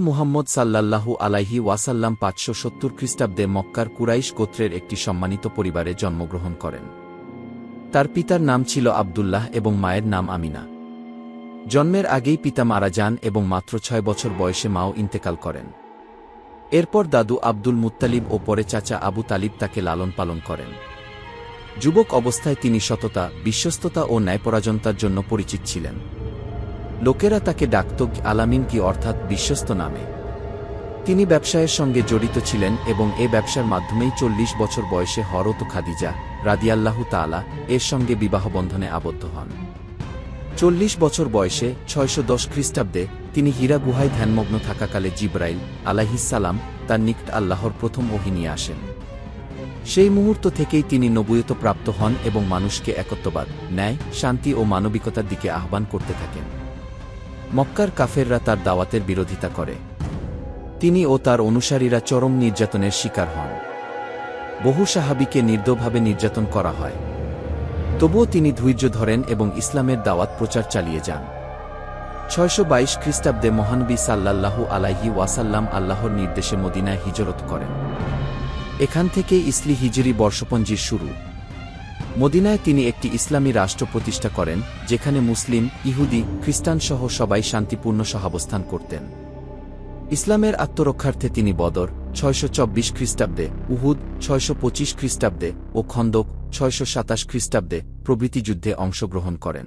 মুহাম্মদ সাল্লাল্লাহু আলাইহি ওয়াসাল্লাম পাঁচশো সত্তর খ্রিস্টাব্দে মক্কার কুরাইশ গোত্রের একটি সম্মানিত পরিবারে জন্মগ্রহণ করেন। তার পিতার নাম ছিল আবদুল্লাহ এবং মায়ের নাম আমিনা। জন্মের আগেই পিতা মারা যান এবং মাত্র ছয় বছর বয়সে মাও ইন্তেকাল করেন। এরপর দাদু আব্দুল মুত্তালিব ও পরে চাচা আবু তালিব তাকে লালন পালন করেন। যুবক অবস্থায় তিনি সততা, বিশ্বস্ততা ও ন্যায়পরাজনতার জন্য পরিচিত ছিলেন। লোকেরা তাকে ডাকত আলামিন কি অর্থাৎ বিশ্বস্ত নামে। তিনি ব্যবসায়ের সঙ্গে জড়িত ছিলেন এবং এ ব্যবসার মাধ্যমেই চল্লিশ বছর বয়সে হরত খাদিজা রাদিয়াল্লাহু তালা এর সঙ্গে বিবাহবন্ধনে আবদ্ধ হন। চল্লিশ বছর বয়সে ছয়শো দশ খ্রিস্টাব্দে তিনি হীরা গুহায় ধ্যানমগ্ন থাকাকালে জিব্রাইল আলাহিসাল্লাম তার নিকট আল্লাহর প্রথম ওহি নিয়ে আসেন। সেই মুহূর্ত থেকেই তিনি নবুয়ত প্রাপ্ত হন এবং মানুষকে একত্ববাদ, ন্যায়, শান্তি ও মানবিকতার দিকে আহ্বান করতে থাকেন। মক্কার কাফেররা তার দাওয়াতের বিরোধিতা করে। তিনি ও তার অনুসারীরা চরম নির্যাতনের শিকার হন। বহু সাহাবিকে নির্দভাবে নির্যাতন করা হয়। তবুও তিনি ধৈর্য ধরেন এবং ইসলামের দাওয়াত প্রচার চালিয়ে যান। ছয়শো বাইশ খ্রিস্টাব্দে মহানবী সাল্লাল্লাহু আলাইহি ওয়াসাল্লাম আল্লাহর নির্দেশে মদিনায় হিজরত করেন। এখান থেকে ইসলি হিজরি বর্ষপঞ্জির শুরু। মদিনায় তিনি একটি ইসলামী রাষ্ট্র প্রতিষ্ঠা করেন, যেখানে মুসলিম, ইহুদি খ্রিস্টানসহ সবাই শান্তিপূর্ণ সহাবস্থান করতেন। ইসলামের আত্মরক্ষার্থে তিনি বদর, ছয়শো চব্বিশ খ্রিস্টাব্দে, উহুদ, ছয়শো পঁচিশ খ্রিস্টাব্দে ও খন্দক, ছয়শো সাতাশ খ্রিস্টাব্দে প্রভৃতি যুদ্ধে অংশগ্রহণ করেন।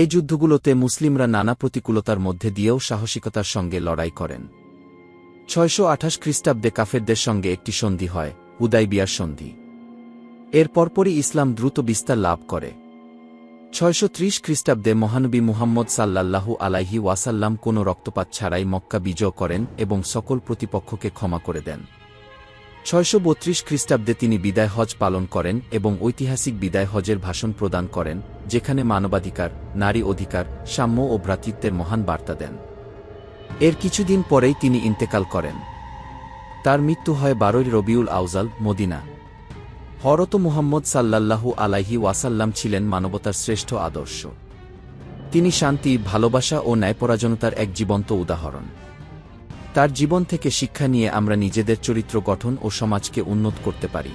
এই যুদ্ধগুলোতে মুসলিমরা নানা প্রতিকূলতার মধ্যে দিয়েও সাহসিকতার সঙ্গে লড়াই করেন। ছয়শো আঠাশ খ্রিস্টাব্দে কাফেরদের সঙ্গে একটি সন্ধি হয়, হুদাইবিয়ার সন্ধি। এর পরপরই ইসলাম দ্রুত বিস্তার লাভ করে। ছয়শো ত্রিশ খ্রিস্টাব্দে মহানবী মুহাম্মদ সাল্লাল্লাহু আলাইহি ওয়াসাল্লাম কোনো রক্তপাত ছাড়াই মক্কা বিজয় করেন এবং সকল প্রতিপক্ষকে ক্ষমা করে দেন। ছয়শো বত্রিশ খ্রিস্টাব্দে তিনি বিদায় হজ পালন করেন এবং ঐতিহাসিক বিদায় হজের ভাষণ প্রদান করেন, যেখানে মানবাধিকার, নারী অধিকার, সাম্য ও ভ্রাতৃত্বের মহান বার্তা দেন। এর কিছুদিন পরেই তিনি ইন্তেকাল করেন। তার মৃত্যু হয় বারোই রবিউল আউজাল মদিনা। হরত মুহাম্মদ সাল্লাল্লাহু আলাইহি ওয়াসাল্লাম ছিলেন মানবতার শ্রেষ্ঠ আদর্শ। তিনি শান্তি, ভালোবাসা ও ন্যায়পরাজনতার এক জীবন্ত উদাহরণ। তার জীবন থেকে শিক্ষা নিয়ে আমরা নিজেদের চরিত্র গঠন ও সমাজকে উন্নত করতে পারি।